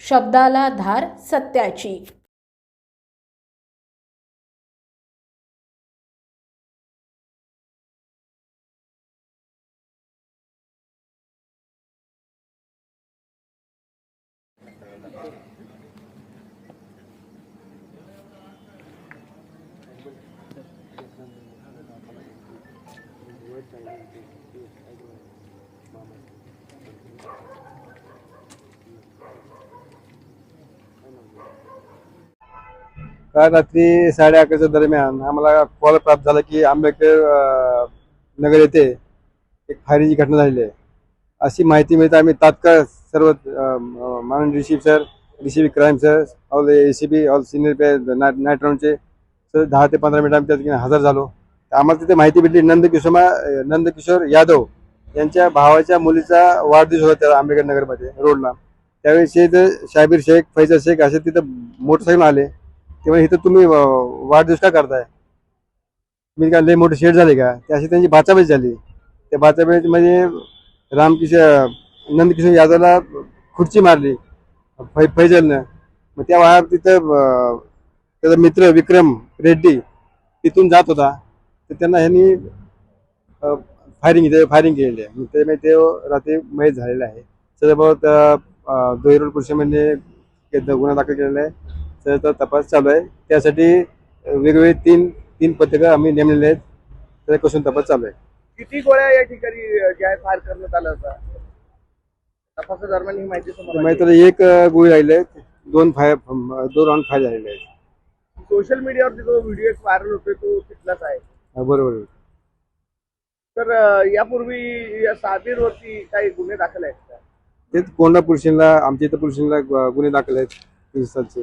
शब्दाला धार सत्याची. काल रात्री साडे अकराच्या दरम्यान आम्हाला कॉल प्राप्त झाला की आंबेडकर नगर येथे एक फायरिंगची घटना झालेली आहे. अशी माहिती मिळते आम्ही तात्काळ सर्व माननीय D C sir B crime sir all A C B all senior night राऊंडचे sir दहा ते पंधरा मिनिट आम्ही त्या ठिकाणी हजर झालो. आम्हाला तिथे माहिती भेटली नंदकिशोमा नंदकिशोर यादव यांच्या भावाच्या मुलीचा वाढदिवस होता त्या आंबेडकर नगरमध्ये रोडला. त्यावेळी शेख शाबीर शेख फैजा शेख असे तिथं मोटरसायकल आले. तेव्हा इथं तुम्ही वाढदिवस का करताय? मी काय लय मोठे शेड झाले का? ते अशी त्यांची बाचाबाची झाली. त्या बाचाप म्हणजे रामकिशन नंदकिशन यादवला खुर्ची मारली. फै फैजलनं. मग त्या वाया तिथं त्याचा मित्र विक्रम रेड्डी तिथून जात होता. तर त्यांना ह्यांनी फायरिंग फायरिंग केलेली आहे. मग त्यामुळे ते रात्री मयत झालेलं आहे. त्याच्याबाबत पुरुष पुरुषामध्ये गुन्हा दाखल केलेला आहे. त्याचा तपास चालू आहे. त्यासाठी वेगवेगळे तीन तीन पथकं आम्ही नेमलेले आहेत. त्याच्यापासून तपास चालू आहे. किती गोळ्या या ठिकाणी जे आहे फायर करण्यात आलं होता तपासादरम्यान ही माहिती समोर माहिती तर एक गोळी राहिली आहे दोन फायर दोन राऊंड फायर झालेले आहेत. सोशल मीडियावरती जो व्हिडिओ व्हायरल होतोय तो तिथलाच आहे. हा, बरोबर आहे. तर अ, यापूर्वी या साबीरवरती काही गुन्हे दाखल आहेत का? तेच कोंडा पुरुषांना आमच्या इथं पुरुषांना गुन्हे दाखल आहेत. सालचे.